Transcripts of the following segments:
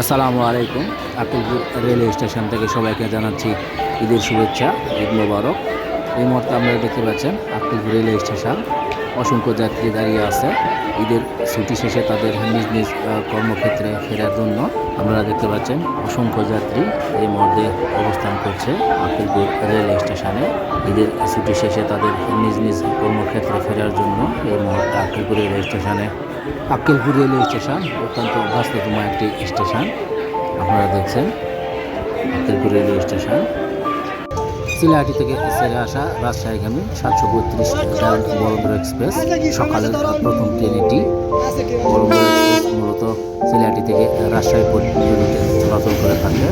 আসসালামু আলাইকুম। Akilpur railway station থেকে সবাইকে জানাচ্ছি ঈদের শুভেচ্ছা, ঈদ মোবারক। এই মুহূর্তে আপনারা দেখতে পাচ্ছেন আকিলপুর রেলওয়ে স্টেশন। অসংখ্য যাত্রী দাঁড়িয়ে আছে। ঈদের ছুটি শেষে তাদের নিজ নিজ কর্মক্ষেত্রে ফেরার জন্য আপনারা দেখতে পাচ্ছেন অসংখ্য যাত্রী এই মুহূর্তে অবস্থান করছে আকিলপুর রেলওয়ে স্টেশনে। ঈদের ছুটি শেষে তাদের নিজ নিজ কর্মক্ষেত্রে ফেরার জন্য এই মুহূর্তে আকিলপুর রেলওয়ে স্টেশনে। আক্কেলপুর রেল স্টেশন অত্যন্ত ব্যস্ততম একটি স্টেশন। আপনারা দেখছেন আক্কেলপুর রেলওয়ে স্টেশন। সিলাহাটি থেকে ছেড়ে আসা রাজশাহীগামী সাতশো বত্রিশ বরন্দ্র এক্সপ্রেস। সকালের প্রথম ট্রেন এটি মূলত সিলাহাটি থেকে রাজশাহী পর্যন্ত চলাচল করে থাকে।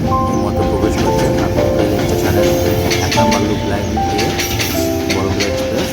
মতো প্রবেশ করছে স্টেশনের এক নম্বর লুপ লাইন দিয়ে বরন্দ্র এক্সপ্রেস।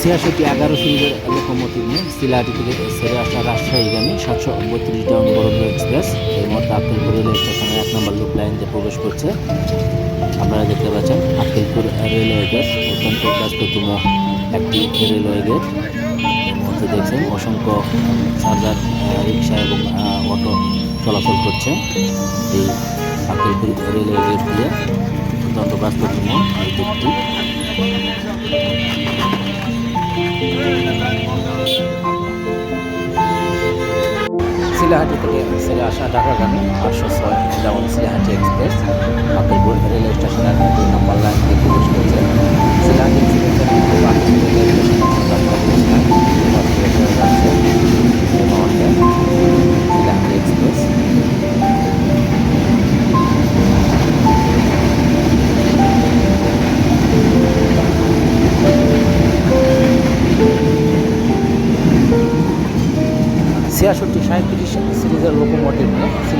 ছিয়াশিটি এগারো সিলিন্ডার লোকোমোটিভ নিয়ে সিলাহাটি থেকে ছেড়ে আসা রাজশাহীগামী সাতশো বত্রিশ ডাউন বড়োদর এক্সপ্রেস। এই মুহূর্তে আক্কেলপুর রেলওয়ে স্টেশনে এক নম্বর লুপ লাইন দিয়ে প্রবেশ করছে। আপনারা দেখতে পাচ্ছেন আক্কেলপুর রেলওয়ে গেট, অত্যন্ত ব্যস্ততম একটি রেলওয়ে গেট। এর মধ্যে দেখছেন অসংখ্য চার্জার রিক্সা এবং অটো চলাচল করছে। এই আক্কেলপুর রেলওয়ে গেট দিয়ে অত্যন্ত ব্যস্ততম এই গেটটি। সিলাহাটি থেকে ছেড়ে আসা ঢাকাগামী আটশো ছয় যেমন সিলাহাটি এক্সপ্রেস আকিলপুর রেলওয়ে স্টেশনের দুই নম্বর লাইন দিয়ে প্রবেশ করছে। সিলাহাটি এক্সপ্রেসের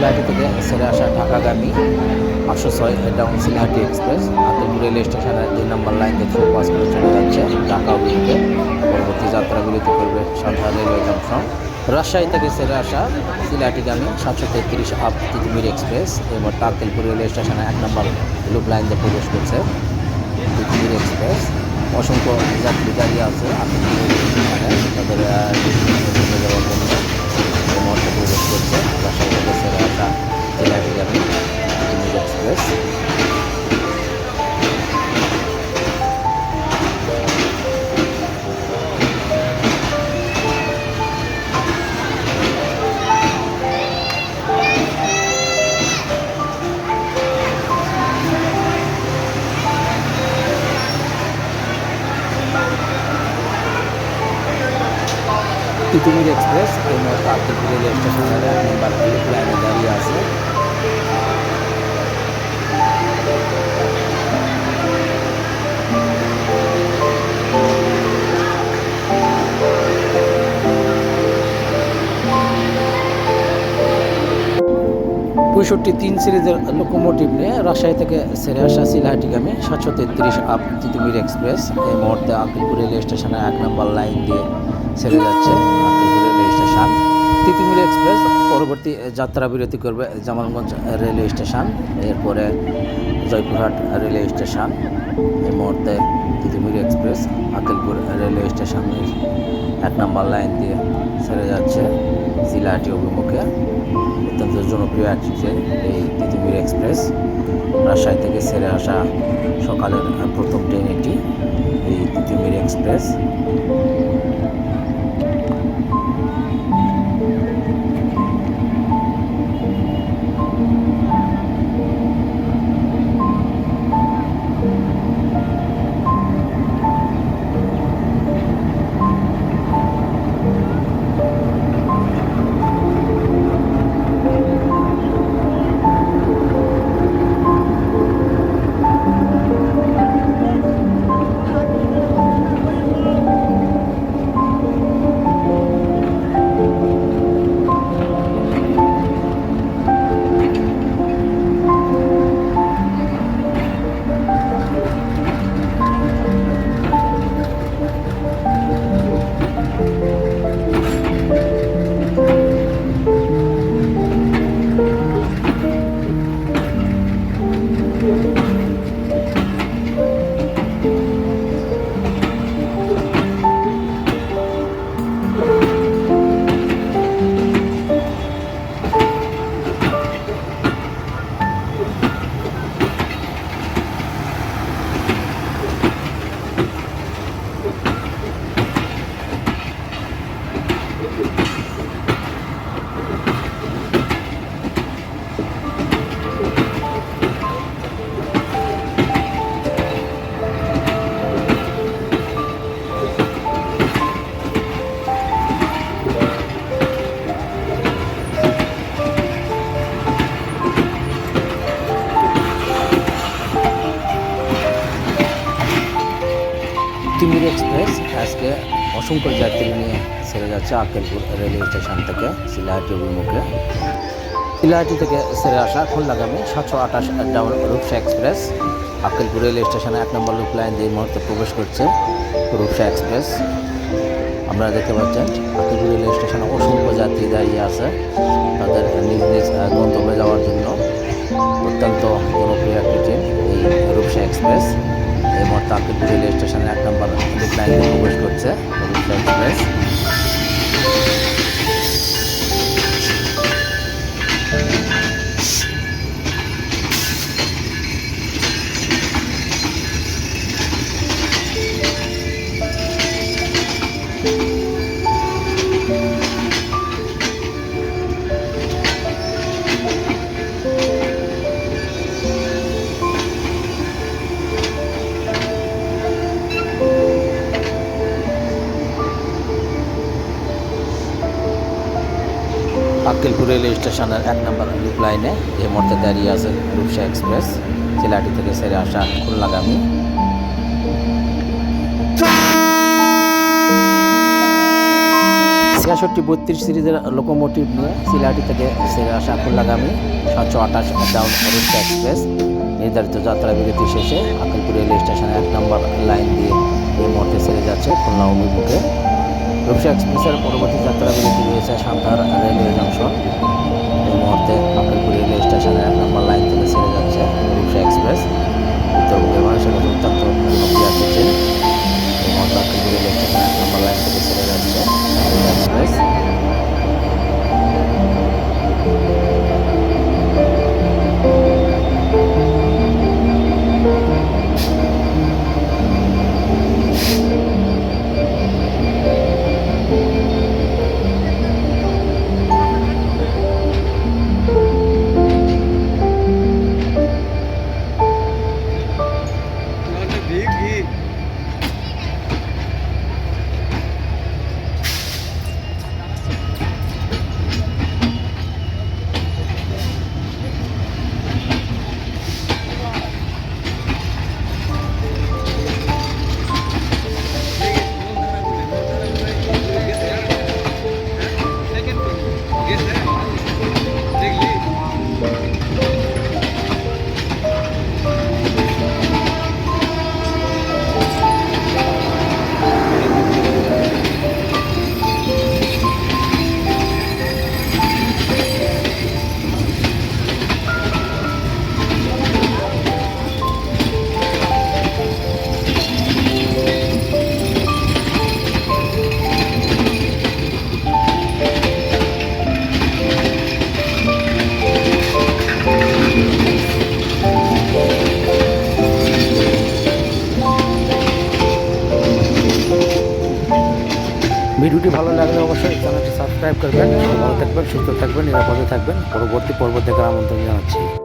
সিলাহাটি থেকে ছেড়ে আসা ঢাকাগামী আটশো ছয় down Silahati express Atalpur railway স্টেশনের দুই নম্বর লাইন থ্রু পাস করে চলে যাচ্ছে ঢাকা অভিমুখে। পরবর্তী যাত্রাগুলিতে করবে সন্ধ্যা রেলওয়ে জংশন রাজশাহী থেকে ছেড়ে আসা সিলাহাটিগামী সাতশো তেত্রিশ আপ তিতুমির এক্সপ্রেস এবার তাকতেলপুর রেলওয়ে স্টেশনে এক নম্বর লুপ লাইন দিয়ে প্রবেশ করছে তিতুমির এক্সপ্রেস অসংখ্য যাত্রী দাঁড়িয়ে আছে স্টেশনে তাদের যাওয়ার জন্য মুহূর্তে প্রবেশ করছে বাসায় ছেড়ে আসা সিলাহাটিগামী তিতুমির এক্সপ্রেস তিতুমির এক্সপ্রেস, এই মুহূর্তে রেলওয়ে স্টেশনের নম্বর লাইনে দাঁড়িয়ে আছে। পঁয়ষট্টি তিন সিরিজের লোকোমোটিভ নিয়ে রাজশাহী থেকে ছেড়ে আসা সিলাহাটিগামী সাতশো তেত্রিশ আপ তিতুমির এক্সপ্রেস। এই মুহূর্তে আকিলপুর রেলওয়ে স্টেশনে এক নম্বর লাইন দিয়ে ছেড়ে যাচ্ছে। স্টেশন। এক্সপ্রেস পরবর্তী যাত্রা বিরতি করবে জামালগঞ্জ রেলওয়ে স্টেশন। এরপরে জয়পুরহাট রেলওয়ে স্টেশন। এই মুহূর্তে তিতুমির এক্সপ্রেস আকিলপুর রেলওয়ে স্টেশনের এক নম্বর লাইন দিয়ে ছেড়ে যাচ্ছে সিলাহাটি অভিমুখে। অত্যন্ত জনপ্রিয় একটি ট্রেন এই তিতুমির এক্সপ্রেস। রাজশাহী থেকে ছেড়ে আসা সকালের প্রথম ট্রেন এটি। এই তিতুমির এক্সপ্রেস। তিমির এক্সপ্রেস আজকে অসংখ্য যাত্রী নিয়ে ছেড়ে যাচ্ছে আক্কেলপুর রেলওয়ে স্টেশন থেকে শিলাহাটি অভিমুখে। শিলাহাটি থেকে ছেড়ে আসা খুলনাগামী সাতশো আঠাশ down Rupsha express. Akkelpur railway স্টেশনে এক নম্বর লুপ লাইন দিয়ে মুহূর্তে প্রবেশ করছে রূপসা এক্সপ্রেস। আপনারা দেখতে পাচ্ছেন, আক্কেলপুর রেলওয়ে স্টেশনে অসংখ্য যাত্রী দাঁড়িয়ে আছে। তাদের নিজ নিজ গন্তব্যে যাওয়ার জন্য অত্যন্ত জনপ্রিয় একটি ট্রেন, এই রূপসা এক্সপ্রেস। এই মুহূর্তে আক্কেলপুর রেল স্টেশনে এক নম্বর লাইন প্রবেশ করছে রেলওয়ে স্টেশনের এক নম্বর লুপ লাইনে এই মুহূর্তে দাঁড়িয়ে আছে রূপসা এক্সপ্রেস চিলাটি থেকে সেরে আসা খুলনাগামী। ছিয়াষট্টি বত্রিশ সিরিজের লোকোমোটিভ নিয়ে সিলাহাটি থেকে সেরে আসা খুলনাগামী। সাতশো আঠাশ ডাউন রূপসা এক্সপ্রেস নির্ধারিত যাত্রা বিরতি শেষে আক্কেলপুর রেল স্টেশনের এক নম্বর লাইন দিয়ে এই মুহূর্তে ছেড়ে যাচ্ছে খুলনা অভিমুখে। রূপসা এক্সপ্রেসের পরবর্তী যাত্রা বিরতি রয়েছে সান্তার রেলওয়ে জংশন। এই মুহূর্তে আক্কেলপুর রেলওয়ে স্টেশনের এক নম্বর লাইন থেকে ছেড়ে যাচ্ছে রূপসা এক্সপ্রেস। উত্তরবঙ্গের মানুষের অত্যন্ত এই মুহূর্তে আক্কেলপুর রেলওয়ে স্টেশনের ভিডিওটি ভালো লাগলে অবশ্যই চ্যানেলটি সাবস্ক্রাইব করবেন, ভালো থাকবেন, সুস্থ থাকবেন, নিরাপদে থাকবেন। পরবর্তী পর্ব দেখার আমন্ত্রণ জানাচ্ছি।